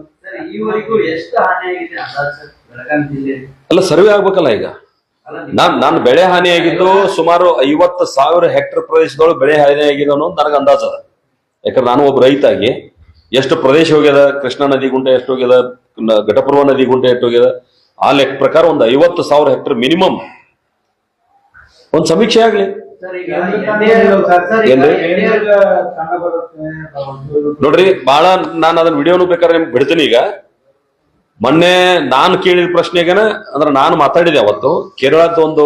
ಅಲ್ಲ ಸರ್ವೆ ಆಗ್ಬೇಕಲ್ಲ ಈಗ. ನಾನ್ ನಾನು ಬೆಳೆ ಹಾನಿ ಆಗಿದ್ದು ಸುಮಾರು ಐವತ್ತು ಸಾವಿರ ಹೆಕ್ಟರ್ ಪ್ರದೇಶದೊಳಗೆ ಬೆಳೆ ಹಾನಿ ಆಗಿದೆ ಅನ್ನೋದು ನನಗೆ ಅಂದಾಜ ಅದ. ಯಾಕಂದ್ರೆ ನಾನು ಒಬ್ಬ ರೈತಾಗಿ ಎಷ್ಟು ಪ್ರದೇಶ ಹೋಗ್ಯದ? ಕೃಷ್ಣಾ ನದಿ ಗುಂಟೆ ಎಷ್ಟು ಹೋಗ್ಯದ? ಘಟಪೂರ್ವ ನದಿ ಗುಂಟೆ ಎಷ್ಟು ಹೋಗ್ಯದ? ಆ ಲೆಕ್ಕ ಪ್ರಕಾರ ಒಂದು ಐವತ್ತು ಸಾವಿರ ಹೆಕ್ಟರ್ ಮಿನಿಮಮ್. ಒಂದು ಸಮೀಕ್ಷೆ ಆಗ್ಲಿ. ನೋಡ್ರಿ ಬಹಳ ನಾನು ಅದನ್ನ ವಿಡಿಯೋನು ಬೇಕಾದ್ರೆ ನಿಮ್ಗೆ ಬಿಡ್ತೀನಿ ಈಗ. ಮೊನ್ನೆ ನಾನು ಕೇಳಿದ ಪ್ರಶ್ನೆಗೇನ ಅಂದ್ರೆ ನಾನು ಮಾತಾಡಿದೆ ಅವತ್ತು ಕೇರಳದ ಒಂದು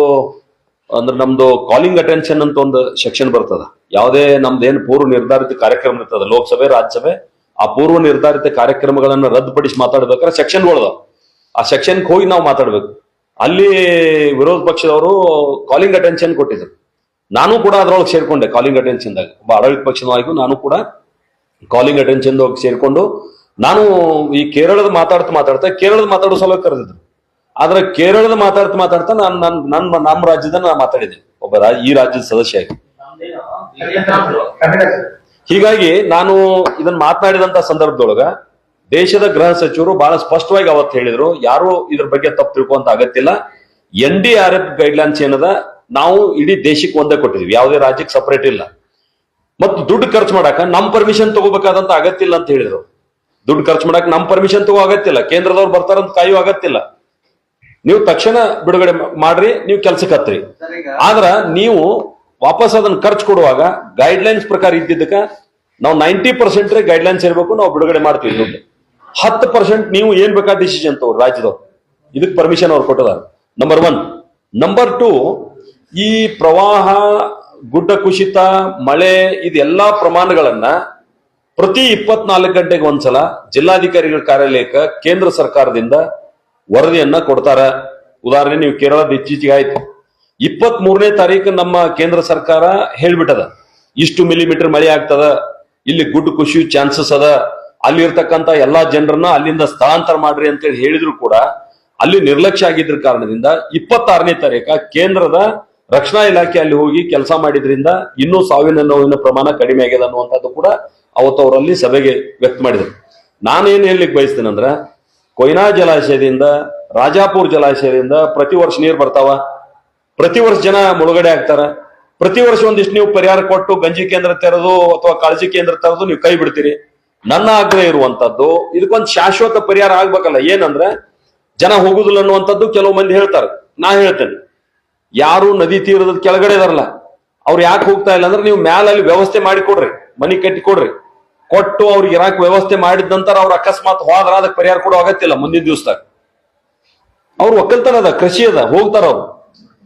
ಅಂದ್ರೆ ನಮ್ದು ಕಾಲಿಂಗ್ ಅಟೆನ್ಷನ್ ಅಂತ ಒಂದು ಸೆಕ್ಷನ್ ಬರ್ತದ. ಯಾವುದೇ ನಮ್ದೇನು ಪೂರ್ವ ನಿರ್ಧಾರಿತ ಕಾರ್ಯಕ್ರಮ ಇರ್ತದ ಲೋಕಸಭೆ ರಾಜ್ಯಸಭೆ ಆ ಪೂರ್ವ ನಿರ್ಧಾರಿತ ಕಾರ್ಯಕ್ರಮಗಳನ್ನ ರದ್ದುಪಡಿಸಿ ಮಾತಾಡ್ಬೇಕಾದ್ರೆ ಸೆಕ್ಷನ್ ಅದಾವ. ಆ ಸೆಕ್ಷನ್ಗೆ ಹೋಗಿ ನಾವು ಮಾತಾಡ್ಬೇಕು. ಅಲ್ಲಿ ವಿರೋಧ ಪಕ್ಷದವರು ಕಾಲಿಂಗ್ ಅಟೆನ್ಷನ್ ಕೊಟ್ಟಿದ್ರು. ನಾನು ಕೂಡ ಅದ್ರೊಳಗೆ ಸೇರ್ಕೊಂಡೆ ಕಾಲಿಂಗ್ ಅಟೆನ್ಷನ್ದಾಗ ಒಬ್ಬ ಆಡಳಿತ ಪಕ್ಷದವಾಗಿಯೂ ನಾನು ಕೂಡ ಕಾಲಿಂಗ್ ಅಟೆನ್ಷನ್ ಸೇರ್ಕೊಂಡು ನಾನು ಈ ಕೇರಳದ ಮಾತಾಡ್ತಾ ಮಾತಾಡ್ತಾ ಕೇರಳದ ಮಾತಾಡೋ ಸಲುವಾಗಿ ಕರೆದಿದ್ರು. ಆದ್ರೆ ಕೇರಳದ ಮಾತಾಡ್ತಾ ಮಾತಾಡ್ತಾ ನಾನು ನನ್ ನನ್ನ ನಮ್ಮ ರಾಜ್ಯದ ನಾನು ಮಾತಾಡಿದೆ. ಒಬ್ಬ ಈ ರಾಜ್ಯದ ಸದಸ್ಯ ಆಗಿ. ಹೀಗಾಗಿ ನಾನು ಇದನ್ನ ಮಾತನಾಡಿದಂತ ಸಂದರ್ಭದೊಳಗ ದೇಶದ ಗೃಹ ಸಚಿವರು ಬಹಳ ಸ್ಪಷ್ಟವಾಗಿ ಅವತ್ತು ಹೇಳಿದ್ರು. ಯಾರು ಇದ್ರ ಬಗ್ಗೆ ತಪ್ಪು ತಿಳ್ಕೊಂತ ಆಗತ್ತಿಲ್ಲ N D R F guidelines ಏನದ? ನಾವು ಇಡೀ ದೇಶಕ್ಕೆ ಒಂದೇ ಕೊಟ್ಟಿದೀವಿ. ಯಾವುದೇ ರಾಜ್ಯಕ್ಕೆ ಸಪರೇಟ್ ಇಲ್ಲ. ಮತ್ತು ದುಡ್ಡು ಖರ್ಚು ಮಾಡಾಕ ನಮ್ ಪರ್ಮಿಷನ್ ತಗೋಬೇಕಾದಂತ ಅಗತ್ಯಲ್ಲ ಅಂತ ಹೇಳಿದ್ರು. ದುಡ್ಡು ಖರ್ಚು ಮಾಡಕ್ ನಮ್ ಪರ್ಮಿಷನ್ ತಗೋ ಅಗತ್ಯಿಲ್ಲ ಕೇಂದ್ರದವ್ರು ಬರ್ತಾರಂತ ಕಾಯೋ ಅಗತ್ಯಿಲ್ಲ ನೀವು ತಕ್ಷಣ ಬಿಡುಗಡೆ ಮಾಡ್ರಿ, ನೀವು ಕೆಲ್ಸಕ್ಕೆ ಹತ್ರಿ. ಆದ್ರ ನೀವು ವಾಪಸ್ ಅದನ್ನ ಖರ್ಚು ಕೊಡುವಾಗ ಗೈಡ್ಲೈನ್ಸ್ ಪ್ರಕಾರ ಇದ್ದಿದ್ದಕ್ಕ ನಾವು ನೈಂಟಿ ಪರ್ಸೆಂಟ್ ಗೈಡ್ಲೈನ್ಸ್ ಇರಬೇಕು, ನಾವು ಬಿಡುಗಡೆ ಮಾಡ್ತೀವಿ ದುಡ್ಡು. ಹತ್ತು ಪರ್ಸೆಂಟ್ ನೀವು ಏನ್ ಬೇಕಾದ ಡಿಸಿಷನ್ ತಗೋ ರಾಜ್ಯದವ್ರು. ಇದಕ್ಕೆ ಪರ್ಮಿಷನ್ ಅವ್ರು ಕೊಟ್ಟದ ನಂಬರ್ ಒನ್ ನಂಬರ್ ಟು ಈ ಪ್ರವಾಹ, ಗುಡ್ಡ ಕುಸಿತ, ಮಳೆ, ಇದೆಲ್ಲಾ ಪ್ರಮಾಣಗಳನ್ನ ಪ್ರತಿ ಇಪ್ಪತ್ನಾಲ್ಕು ಗಂಟೆಗೆ ಒಂದ್ಸಲ ಜಿಲ್ಲಾಧಿಕಾರಿಗಳ ಕಾರ್ಯಾಲಯಕ್ಕೆ ಕೇಂದ್ರ ಸರ್ಕಾರದಿಂದ ವರದಿಯನ್ನ ಕೊಡ್ತಾರ. ಉದಾಹರಣೆ ನೀವು ಕೇರಳದ ಇತ್ತೀಚೆಗೆ ಆಯ್ತು. ಇಪ್ಪತ್ತ್ ಮೂರನೇ ತಾರೀಕು ನಮ್ಮ ಕೇಂದ್ರ ಸರ್ಕಾರ ಹೇಳ್ಬಿಟ್ಟದ. ಇಷ್ಟು ಮಿಲಿಮೀಟರ್ ಮಳೆ ಆಗ್ತದ. ಇಲ್ಲಿ ಗುಡ್ಡು ಕುಸಿಯು ಚಾನ್ಸಸ್ ಅದ. ಅಲ್ಲಿ ಇರ್ತಕ್ಕಂತ ಎಲ್ಲಾ ಜನರನ್ನ ಅಲ್ಲಿಂದ ಸ್ಥಳಾಂತರ ಮಾಡ್ರಿ ಅಂತೇಳಿ ಹೇಳಿದ್ರು ಕೂಡ ಅಲ್ಲಿ ನಿರ್ಲಕ್ಷ್ಯ ಆಗಿದ್ರ ಕಾರಣದಿಂದ ಇಪ್ಪತ್ತಾರನೇ ತಾರೀಕ ಕೇಂದ್ರದ ರಕ್ಷಣಾ ಇಲಾಖೆ ಅಲ್ಲಿ ಹೋಗಿ ಕೆಲಸ ಮಾಡಿದ್ರಿಂದ ಇನ್ನೂ ಸಾವಿನ ನೋವಿನ ಪ್ರಮಾಣ ಕಡಿಮೆ ಆಗಿದೆ ಅನ್ನುವಂಥದ್ದು ಕೂಡ ಅವತ್ತು ಅವರಲ್ಲಿ ಸಭೆಗೆ ವ್ಯಕ್ತ ಮಾಡಿದ್ರು. ನಾನೇನು ಹೇಳಲಿಕ್ಕೆ ಬಯಸ್ತೇನೆ ಅಂದ್ರ ಕೊಯ್ನಾ ಜಲಾಶಯದಿಂದ ರಾಜಾಪುರ ಜಲಾಶಯದಿಂದ ಪ್ರತಿ ವರ್ಷ ನೀರು ಬರ್ತಾವ. ಪ್ರತಿ ವರ್ಷ ಜನ ಮುಳುಗಡೆ ಆಗ್ತಾರ. ಪ್ರತಿ ವರ್ಷ ಒಂದಿಷ್ಟು ನೀವು ಪರಿಹಾರ ಕೊಟ್ಟು ಗಂಜಿ ಕೇಂದ್ರ ತೆರೆದು ಅಥವಾ ಕಾಳಜಿ ಕೇಂದ್ರ ತೆರೆದು ನೀವು ಕೈ ಬಿಡ್ತೀರಿ. ನನ್ನ ಆಗ್ರಹ ಇರುವಂತದ್ದು, ಇದಕ್ಕೊಂದು ಶಾಶ್ವತ ಪರಿಹಾರ ಆಗ್ಬೇಕಲ್ಲ, ಏನಂದ್ರೆ ಜನ ಹೋಗುದಿಲ್ಲ ಅನ್ನುವಂಥದ್ದು ಕೆಲವು ಮಂದಿ ಹೇಳ್ತಾರೆ. ನಾ ಹೇಳ್ತೇನೆ. ಯಾರು ನದಿ ತೀರದ ಕೆಳಗಡೆ ಇದಾರಲ್ಲ, ಅವ್ರು ಯಾಕೆ ಹೋಗ್ತಾ ಇಲ್ಲ ಅಂದ್ರೆ ನೀವು ಮ್ಯಾಲಲ್ಲಿ ವ್ಯವಸ್ಥೆ ಮಾಡಿ ಕೊಡ್ರಿ, ಮನಿ ಕಟ್ಟಿ ಕೊಡ್ರಿ. ಕೊಟ್ಟು ಅವ್ರಿಗೆ ಇರಾಕ್ ವ್ಯವಸ್ಥೆ ಮಾಡಿದ ನಂತರ ಅವ್ರು ಅಕಸ್ಮಾತ್ ಹೋದ್ರ ಅದಕ್ಕೆ ಪರಿಹಾರ ಕೊಡೋ ಆಗತ್ತಿಲ್ಲ ಮುಂದಿನ ದಿವಸದಾಗ. ಅವ್ರು ಒಕ್ಕಲ್ತನ ಅದ, ಕೃಷಿ ಅದ, ಹೋಗ್ತಾರ ಅವ್ರು.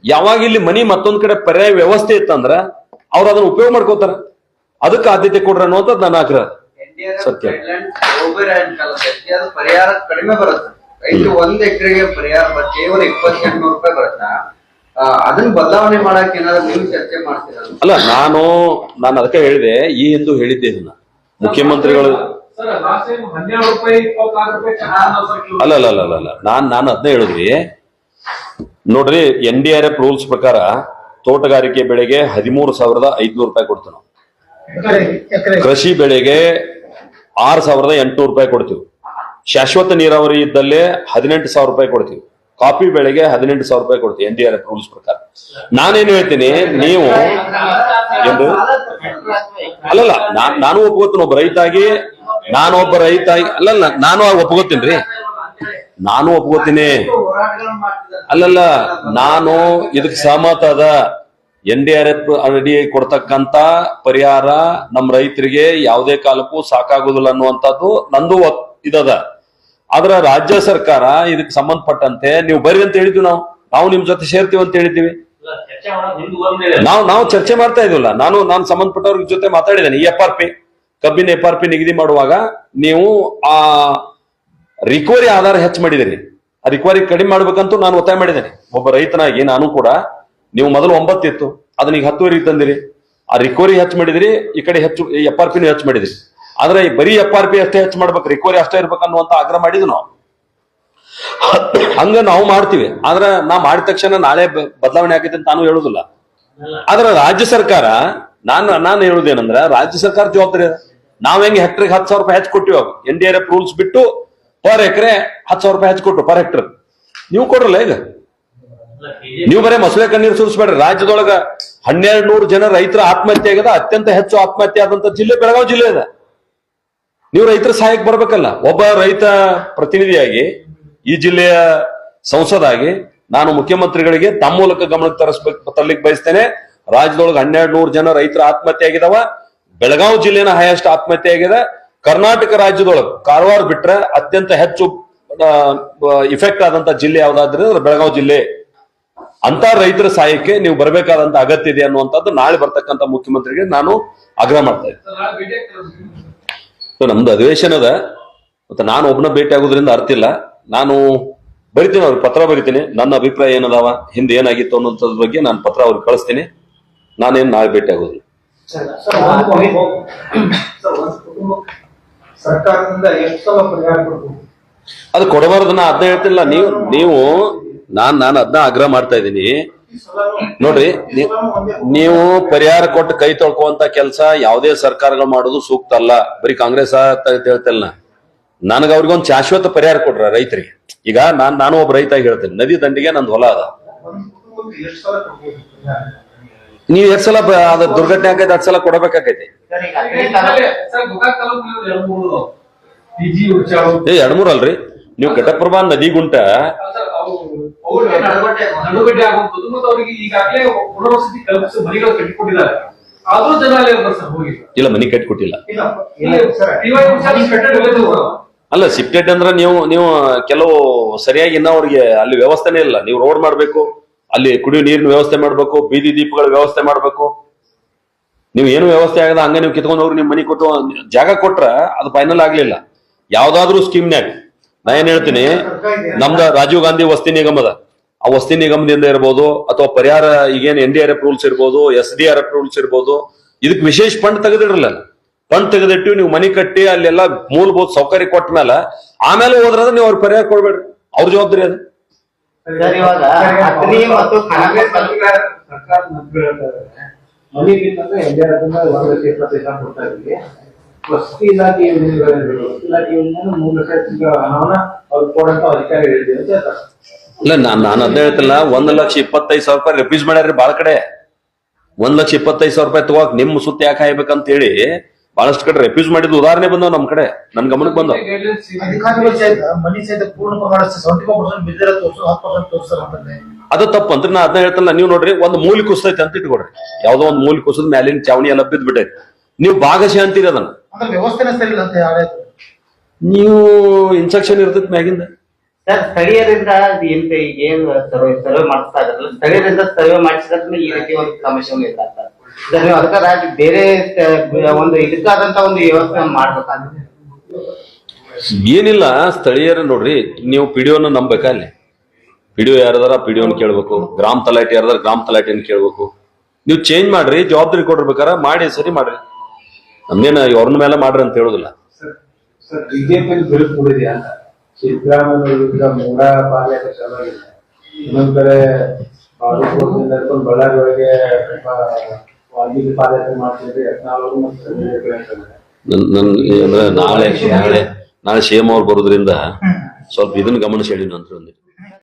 ಯಾವಾಗ ಇಲ್ಲಿ ಮನಿ ಮತ್ತೊಂದ್ ಕಡೆ ಪರ್ಯಾಯ ವ್ಯವಸ್ಥೆ ಇತ್ತಂದ್ರ ಅವ್ರು ಅದನ್ನ ಉಪಯೋಗ ಮಾಡ್ಕೋತಾರ. ಅದಕ್ಕೆ ಆದ್ಯತೆ ಕೊಡ್ರಿ ಅನ್ನುವಂಥದ್ದು ನನ್ನ ಆಗ್ರಹ. ಸತ್ಯ. ಪರಿಹಾರ ಕಡಿಮೆ ಬರುತ್ತೆ. ರೈತರು ಒಂದ್ ಎಕರೆಗೆ ಪರಿಹಾರ ಕೇವಲ ಇಪ್ಪತ್ತೆಂಟು ರೂಪಾಯಿ ಬರುತ್ತಾ? ಅದನ್ನ ಬದಲಾವಣೆ ಮಾಡಕ್ ಏನಾದ್ರು ನೀವು ಚರ್ಚೆ ಮಾಡ್ತೀರಲ್ಲ ಅಲ್ಲ ನಾನು ನಾನು ಅದಕ್ಕೆ ಹೇಳಿದೆ ಈ ಎಂದು ಹೇಳಿದ್ದೆ ಇದನ್ನ. ಮುಖ್ಯಮಂತ್ರಿಗಳು ಅಲ್ಲ ಅಲ್ಲ ಅಲ್ಲ ಅಲ್ಲ, ಅಲ್ಲ. ನಾನ್ ನಾನು ಅದನ್ನೇ ಹೇಳಿದ್ವಿ. ನೋಡ್ರಿ N D R F rules ಪ್ರಕಾರ ತೋಟಗಾರಿಕೆ ಬೆಳೆಗೆ ಹದಿಮೂರು ಸಾವಿರದ ಐದ್ನೂರು ರೂಪಾಯಿ ನಾವು. ಎಕರೆ. ಕೃಷಿ ಬೆಳೆಗೆ ಆರು ಸಾವಿರದ ಎಂಟುನೂರು ರೂಪಾಯಿ ಕೊಡ್ತೀವಿ. ಶಾಶ್ವತ ನೀರಾವರಿ ಇದ್ದಲ್ಲೇ ಹದಿನೆಂಟು ಸಾವಿರ ರೂಪಾಯಿ ಕೊಡ್ತೀವಿ. ಕಾಫಿ ಬೆಳೆಗೆ ಹದಿನೆಂಟು ಸಾವಿರ ರೂಪಾಯಿ ಕೊಡ್ತೀವಿ N D R F rules ಪ್ರಕಾರ. ನಾನೇನು ಹೇಳ್ತೀನಿ, ನೀವು ಎಂದು? ಅಲ್ಲಲ್ಲ ನಾನ್ ಒಪ್ಕೋತೀನಿ, ಒಬ್ಬ ರೈತಾಗಿ, ನಾನು ಒಬ್ಬ ರೈತ ಅಲ್ಲಲ್ಲ, ನಾನು ಒಪ್ಕೋತೀನಿ ರೀ. ನಾನು ಒಪ್ಕೋತೀನಿ. ಅಲ್ಲಲ್ಲ, ನಾನು ಇದಕ್ಕೆ ಸಹಮತ ಅದ. ಎನ್ ಡಿ ಆರ್ ಎಫ್ ಅಡಿ ಕೊಡ್ತಕ್ಕಂತ ಪರಿಹಾರ ನಮ್ಮ ರೈತರಿಗೆ ಯಾವುದೇ ಕಾಲಕ್ಕೂ ಸಾಕಾಗುದಿಲ್ಲ ಅನ್ನುವಂಥದ್ದು ನಂದು ಇದದ. ಆದ್ರ ರಾಜ್ಯ ಸರ್ಕಾರ ಇದಕ್ಕೆ ಸಂಬಂಧಪಟ್ಟಂತೆ ನೀವು ಬರ್ರಿ ಅಂತ ಹೇಳಿದ್ವಿ ನಾವು. ನಾವು ನಿಮ್ ಜೊತೆ ಸೇರ್ತೀವಿ ಅಂತ ಹೇಳಿದ್ದೀವಿ. ನಾವು ನಾವು ಚರ್ಚೆ ಮಾಡ್ತಾ ಇದೀವಲ್ಲ ನಾನು ನಾನು ಸಂಬಂಧಪಟ್ಟವ್ರ ಜೊತೆ ಮಾತಾಡಿದ್ದೇನೆ. ಈ ಎಫ್ ಆರ್ ಪಿ ಕಬ್ಬಿನ ಎಫ್ ಆರ್ ಪಿ ನಿಗದಿ ಮಾಡುವಾಗ ನೀವು ಆ ರಿಕವರಿ ಆಧಾರ ಹೆಚ್ಚು ಮಾಡಿದಿರಿ. ಆ ರಿಕವರಿ ಕಡಿಮೆ ಮಾಡ್ಬೇಕಂತೂ ನಾನು ಒತ್ತಾಯ ಮಾಡಿದ್ದೇನೆ. ಒಬ್ಬ ರೈತನಾಗಿ ನಾನು ಕೂಡ ನೀವು ಮೊದಲು ಒಂಬತ್ತಿತ್ತು ಅದನ್ನ ಈಗ ಹತ್ತುವರೆಗೆ ತಂದಿರಿ. ಆ ರಿಕವರಿ ಹೆಚ್ಚು ಮಾಡಿದಿರಿ, ಈ ಕಡೆ ಹೆಚ್ಚು ಎಫ್ ಆರ್ ಪಿನೂ ಹೆಚ್ಚು ಮಾಡಿದಿರಿ. ಆದ್ರೆ ಬರೀ ಎಫ್ ಆರ್ ಪಿ ಅಷ್ಟೇ ಹೆಚ್ಚು ಮಾಡ್ಬೇಕು ರಿಕವರಿ ಅಷ್ಟೇ ಇರ್ಬೇಕು ಅನ್ನುವಂತ ಆಗ್ರಹ ಮಾಡಿದ್ವಿ ನಾವು. ಹಂಗ ನಾವು ಮಾಡ್ತೀವಿ. ಆದ್ರೆ ನಾ ಮಾಡಿದ ತಕ್ಷಣ ನಾಳೆ ಬದಲಾವಣೆ ಆಗೈತೆ ಅಂತ ನಾನು ಹೇಳುದಿಲ್ಲ. ಆದ್ರೆ ರಾಜ್ಯ ಸರ್ಕಾರ, ನಾನು ನಾನು ಹೇಳುದೇನಂದ್ರ ರಾಜ್ಯ ಸರ್ಕಾರ ಜವಾಬ್ದಾರಿ ನಾವ್ ಹೆಂಗೆ ಹೆಕ್ಟರ್ಗೆ ಹತ್ತು ಸಾವಿರ ರೂಪಾಯಿ ಹೆಚ್ಚು ಕೊಟ್ಟಿವಿ N D R F rules ಬಿಟ್ಟು ಪರ್ ಎಕರೆ ಹತ್ತು ಸಾವಿರ ರೂಪಾಯಿ ಹೆಚ್ಚು ಕೊಟ್ಟು ಪರ್ ಹೆಕ್ಟರ್ ನೀವು ಕೊಡ್ರಲ್ಲ ಈಗ? ನೀವು ಬರೇ ಮೊಸಳೆ ಕಣ್ಣೀರು ಸುರಿಸ್ಬೇಡ್ರಿ. ರಾಜ್ಯದೊಳಗ ಹನ್ನೆರಡು ನೂರು ಜನ ರೈತರ ಆತ್ಮಹತ್ಯೆ ಆಗದ. ಅತ್ಯಂತ ಹೆಚ್ಚು ಆತ್ಮಹತ್ಯೆ ಆದಂತ ಜಿಲ್ಲೆ ಬೆಳಗಾವಿ ಜಿಲ್ಲೆ ಅದ ನೀವು ರೈತರ ಸಹಾಯಕ್ಕೆ ಬರ್ಬೇಕಲ್ಲ. ಒಬ್ಬ ರೈತ ಪ್ರತಿನಿಧಿಯಾಗಿ ಈ ಜಿಲ್ಲೆಯ ಸಂಸದಾಗಿ ನಾನು ಮುಖ್ಯಮಂತ್ರಿಗಳಿಗೆ ತಮ್ಮ ಮೂಲಕ ಗಮನಕ್ಕೆ ತರಿಸ್ಬೇಕು, ತರ್ಲಿಕ್ಕೆ ಬಯಸ್ತೇನೆ. ರಾಜ್ಯದೊಳಗೆ ಹನ್ನೆರಡು ನೂರು ಜನ ರೈತರ ಆತ್ಮಹತ್ಯೆ ಆಗಿದಾವ. ಬೆಳಗಾವಿ ಜಿಲ್ಲೆನ ಹೈಯೆಸ್ಟ್ ಆತ್ಮಹತ್ಯೆ ಆಗಿದೆ. ಕರ್ನಾಟಕ ರಾಜ್ಯದೊಳಗೆ ಕಾರವಾರ ಬಿಟ್ರೆ ಅತ್ಯಂತ ಹೆಚ್ಚು ಇಫೆಕ್ಟ್ ಆದಂತ ಜಿಲ್ಲೆ ಯಾವ್ದಾದ್ರೆ ಬೆಳಗಾವಿ ಜಿಲ್ಲೆ ಅಂತ ರೈತರ ಸಹಾಯಕ್ಕೆ ನೀವು ಬರಬೇಕಾದಂತ ಅಗತ್ಯ ಇದೆ ಅನ್ನುವಂಥದ್ದು ನಾಳೆ ಬರ್ತಕ್ಕಂತ ಮುಖ್ಯಮಂತ್ರಿಗೆ ನಾನು ಆಗ್ರಹ ಮಾಡ್ತಾ ಇದ್ದೀನಿ ನಮ್ದು ಅಧಿವೇಶನ ಅದ. ಮತ್ತೆ ನಾನು ಒಬ್ಬನ ಭೇಟಿ ಆಗೋದ್ರಿಂದ ಅರ್ಥ ಇಲ್ಲ. ನಾನು ಬರಿತೀನಿ ಅವ್ರಿಗೆ ಪತ್ರ ಬರಿತೀನಿ. ನನ್ನ ಅಭಿಪ್ರಾಯ ಏನದಾವ ಹಿಂದೆ ಏನಾಗಿತ್ತು ಅನ್ನೋದ್ರ ಬಗ್ಗೆ ನಾನು ಪತ್ರ ಅವ್ರಿಗೆ ಕಳಿಸ್ತೀನಿ. ನಾನೇನು ನಾಳೆ ಭೇಟಿ ಆಗೋದಿಲ್ಲ. ಸರ್ಕಾರದಿಂದ ಎಷ್ಟು ಸಲ ಪರಿಹಾರ ಕೊಡ್ಬೋದು? ಅದು ಕೊಡಬಾರ್ದು ನಾ ಅದನ್ನ ಹೇಳ್ತಿಲ್ಲ. ನೀವು ನೀವು ನಾನ್ ನಾನು ಅದನ್ನ ಆಗ್ರಹ ಮಾಡ್ತಾ ಇದ್ದೀನಿ. ನೋಡ್ರಿ ನೀ- ನೀವು ಪರಿಹಾರ ಕೊಟ್ಟು ಕೈ ತೊಳ್ಕೊಂತ ಕೆಲಸ ಯಾವುದೇ ಸರ್ಕಾರಗಳು ಮಾಡೋದು ಸೂಕ್ತ ಅಲ್ಲ. ಬರೀ ಕಾಂಗ್ರೆಸ್ ಅಂತ ನನಗ ಅವ್ರಿಗೊಂದು ಶಾಶ್ವತ ಪರಿಹಾರ ಕೊಡ್ರ ರೈತರಿಗೆ. ಈಗ ನಾನ್ ನಾನು ಒಬ್ಬ ರೈತ ಹೇಳ್ತೇನೆ ನದಿ ದಂಡಿಗೆ ನಂದು ಹೊಲ ಅದ. ನೀವ್ ಎಷ್ಟು ಸಲ ಬ- ಅದ ದುರ್ಘಟನೆ ಆಗೈತೆ ಹತ್ತು ಸಲ ಕೊಡಬೇಕಾಗೈತಿ ಎರಡ್ ಮೂರ್ ಅಲ್ರಿ. ನೀವು ಘಟಪ್ರಭಾ ನದಿ ಗುಂಟ ಇಲ್ಲ ಮನಿ ಕಟ್ಟಿ ಕೊಟ್ಟಿಲ್ಲ ಇಲ್ಲ, ಇಲ್ಲ ಸರ್. PY ಉಚ್ಚಾರ ಕಟ್ಟಡ ಇಲ್ಲದೆ ಅಲ್ಲ ಸಿಪ್ಟೆಡ್ ಅಂದ್ರೆ ನೀವು ನೀವು ಕೆಲವು ಸರಿಯಾಗಿ ಇನ್ನ ಅವ್ರಿಗೆ ಅಲ್ಲಿ ವ್ಯವಸ್ಥೆನೇ ಇಲ್ಲ. ನೀವು ರೋಡ್ ಮಾಡ್ಬೇಕು ಅಲ್ಲಿ ಕುಡಿಯೋ ನೀರಿನ ವ್ಯವಸ್ಥೆ ಮಾಡ್ಬೇಕು ಬೀದಿ ದೀಪಗಳ ವ್ಯವಸ್ಥೆ ಮಾಡ್ಬೇಕು. ನೀವು ಏನು ವ್ಯವಸ್ಥೆ ಆಗದ ಹಂಗ ನೀವು ಕಿತ್ಕೊಂಡು ಹೋಗಿ ನಿಮ್ ಮನಿ ಕೊಟ್ಟು ಜಾಗ ಕೊಟ್ರ ಅದು ಫೈನಲ್ ಆಗ್ಲಿಲ್ಲ. ಯಾವ್ದಾದ್ರು ಸ್ಕೀಮ್ನ್ಯಾಗ ನಾ ಏನ್ ಹೇಳ್ತೀನಿ? ನಮ್ದ ರಾಜೀವ್ ಗಾಂಧಿ ವಸ್ತಿ ನಿಗಮದ. ಆ ವಸ್ತಿ ನಿಗಮದಿಂದ ಇರ್ಬೋದು ಅಥವಾ ಪರಿಹಾರ, ಈಗೇನ್ N D R F rules ಇರ್ಬೋದು, S D R F rules ಇರ್ಬೋದು, ಇದಕ್ ವಿಶೇಷ ಫಂಡ್ ತೆಗೆದಿರಲ್ಲ ಫಂಡ್ ತೆಗೆದಿಟ್ಟು ನೀವು ಮನಿ ಕಟ್ಟಿ ಅಲ್ಲೆಲ್ಲ ಮೂಲಭೂತ ಸೌಕರ್ಯ ಕೊಟ್ಟ ಮೇಲೆ ಆಮೇಲೆ ಹೋದ್ರಂದ್ರೆ ನೀವು ಅವ್ರ ಪರಿಹಾರ ಕೊಡ್ಬೇಡ್ರಿ. ಅವ್ರ ಜವಾಬ್ದಾರಿ ಅದು. ಮತ್ತು ಕಾಂಗ್ರೆಸ್ ಕನಕ ಸರ್ಕಾರ ಸರ್ಕಾರ ಮಂತ್ರಿಗಳು ಹೇಳ್ತಾರೆ ಮನೆಗಿಂತಂದ್ರೆ ಎಲ್ಲಿಯಾದ್ರಿಂದ ಒಂದು ಲಕ್ಷ ಇಪ್ಪತ್ತೈದು ಸಾವಿರ ಕೊಡ್ತಾ ಇದ್ವಿ ವಸತಿ ಇಲಾಖೆ ಯೋಜನೆಗಳಿರ್ಬೋದು ವಸತಿ ಇಲಾಖೆ ಯೋಜನೆ ಮೂರು ಲಕ್ಷ ಹಣವನ್ನ ಅವ್ರು ಕೊಡಂತ ಅಧಿಕಾರಿ ಅಂತ ಇಲ್ಲ ನಾನು ನಾನು ಅದೇ ಹೇಳ್ತಿಲ್ಲ. ಒಂದ್ ಲಕ್ಷ ಇಪ್ಪತ್ತೈದು ಸಾವಿರ ರೂಪಾಯಿ ರಿಫ್ಯೂಸ್ ಮಾಡ್ಯಾರ್ರಿ ಬಾಳ ಕಡೆ. ಒಂದ್ ಲಕ್ಷ ಇಪ್ಪತ್ತೈದು ಸಾವಿರ ರೂಪಾಯಿ ತಗೋಕ್ ನಿಮ್ ಸುತ್ತ ಯಾಕೆ ಹಾಯ್ಬೇಕಂತ ಹೇಳಿ ಬಹಳಷ್ಟು ಕಡೆ ರೆಫ್ಯೂಸ್ ಮಾಡಿದ ಉದಾಹರಣೆ ಬಂದವ್ ನಮ್ ಕಡೆ. ನನ್ ಗಮನಕ್ಕೆ ಬಂದವು. ಅಧಿಕಾರಿಗಳು ಸಹಿತ ಮನಿ ಸಹಿತ ಪೂರ್ಣ ಪ್ರಮಾಣ ಸೆವೆಂಟಿ ಫೈವ್ ಪರ್ಸೆಂಟ್ ಬಿದ್ದಿರ ತೋರಿಸು ಹತ್ತು ಪರ್ಸೆಂಟ್ ತೋರಿಸ್ತಾರೆ ಅಂತಂದ್ರೆ ಅದು. ತಪ್ಪು ಅಂತ ನಾ ಅದನ್ನ ಹೇಳ್ತಲ್ಲ. ನೀವು ನೋಡ್ರಿ ಒಂದ್ ಮೂಲಿ ಕುಸ್ತೈತೆ ಅಂತ ಇಟ್ಕೊಡ್ರಿ ಯಾವ್ದೋ ಒಂದ್ ಮೂಲಿ ಕುಸದ್ ಮ್ಯಾಲಿನ ಚಾವಣಿ ಎಲ್ಲ ಬಿದ್ದು ಬಿಟ್ಟೈತಿ. ನೀವು ಭಾಗಶಃ ಅಂತೀರಿ ಅದನ್ನ. ಅಂದ್ರೆ ವ್ಯವಸ್ಥೆನ ಸರಿ ಇಲ್ಲ ಅಂತ ಆಡಳಿತ ನೀವು ಇನ್ಸ್ಟ್ರಕ್ಷನ್ ಇರ್ತೈತಿ ಮ್ಯಾಗಿಂದ? ಸರ್ ಸ್ಥಳೀಯರಿಂದ ಏನ್ ಈಗ ಏನ್ ಸರ್ವೆ ಸರ್ವೆ ಮಾಡಿಸ್ತಾ ಇದ್ರಲ್ಲ ಸ್ಥಳೀಯರಿಂದ ಸರ್ವೆ ಮಾಡಿಸಿದ್ರೆ ಈ ರೀತಿ ಒಂದು ಸಮಸ್ಯೆ ಇಲ್ಲ ಸರ್ ಸರ್ ನೀವು ಅದಕ್ಕೆ ರಾಜ್ಯ ಬೇರೆ ಸ- ಒಂದು ಇದಕ್ಕಾದಂತ ಒಂದು ವ್ಯವಸ್ಥೆ ಮಾಡ್ಬೇಕಾದ್ರೆ ಏನಿಲ್ಲ ಸ್ಥಳೀಯರ ನೋಡ್ರಿ ನೀವು ಪಿಡಿಯೋನ ನಂಬೇಕಾ ಅಲ್ಲಿ? ಪಿಡಿಒ ಯಾರದಾರ ಪಿಡಿಯೋನ್ ಕೇಳ್ಬೇಕು ಗ್ರಾಮ ತಲಾಟಿ ಯಾರದಾರ ಗ್ರಾಮ ತಲಾಟಿಯನ್ನು ಕೇಳ್ಬೇಕು. ನೀವು ಚೇಂಜ್ ಮಾಡ್ರಿ ಜವಾಬ್ದಾರಿ ಕೊಡಿರ್ಬೇಕಾರ ಮಾಡಿ ಸರಿ ಮಾಡ್ರಿ. ನಮ್ದೇನ ಅವ್ರನ್ನ ಮೇಲೆ ಮಾಡ್ರಿ ಅಂತ ಹೇಳುದಿಲ್ಲ. ನಾಳೆ ನಾಳೆ ನಾಳೆ ಎಂ ಅವ್ರು ಬರೋದ್ರಿಂದ ಸ್ವಲ್ಪ ಇದನ್ನ ಗಮನಿಸಿ ಹೇಳಿ ನಂತರ